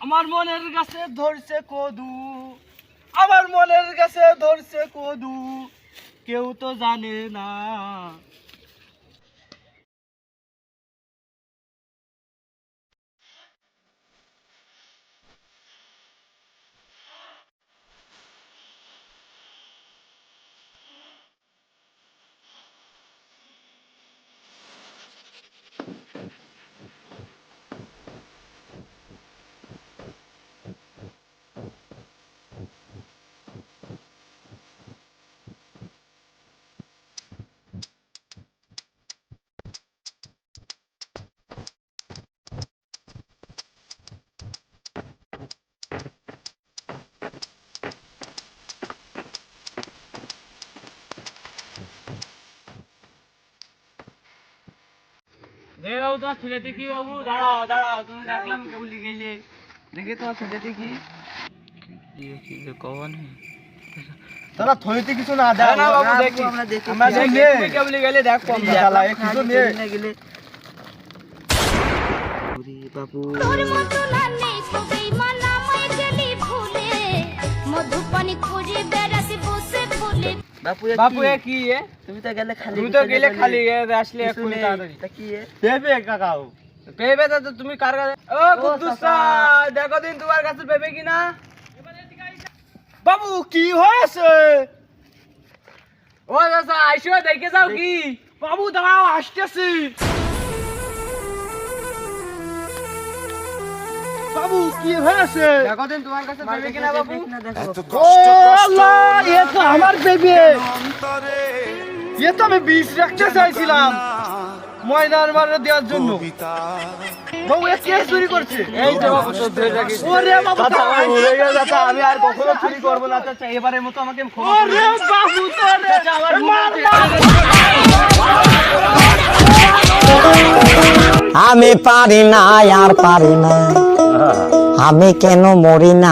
আমার মনের কাছে ধরছে কদু আমার মনের কাছে ধরছে কদু কেউ তো জানে না দেখে বাবু তোমার ছেলেতে কি বাবু দাঁড়াও দাঁড়াও তুমি দেখলাম কেবলি গেলে দেখে তোমার ছেলেতে কি কখন দাদা থইতে কিছু না না না বাবু দেখি। আমরা দেখি। আমরা দেখি তুমি গেলে দেখো আমরা শালা, এ কিছু নিয়ে। গেলে। বাবু তোর মতো না নেই কবেই মানা বাপু বাপু এ কি এ? তুমি তো গেলে খালি তুমি তো গেলে খালি এ আসলে এক্ষুনি তাড়াতাড়ি। তা কি পেবে কাকাও। পেবে তো তুমি কার কাছে ও কুদ্দুস দেখো দিন তোমার কাছে পেবে কিনা। বাবু কি হয়েছে? ও দাদা আইসো দেখে যাও কি। বাবু দাঁড়াও আসতেছি। কি হয়েছে দেখো তোমার কাছে পেবে কিনা বাবু ও আল্লাহ এ তো আমার বেবি এ তো আমি বিষ রাখতে চাইছিলাম ময়দার মারা দেওয়ার জন্য বাবু এ কে চুরি করছে এই যে বাবু তো ধরে রাখি ওরে বাবু আমি ভুলে গেছি চাচা আমি আর কখনো চুরি করব না চাচা এবারের মতো আমাকে ক্ষমা ওরে বাবু তো চাচা আমার আমি পারি না আর পারি না আমি কেন মরি না?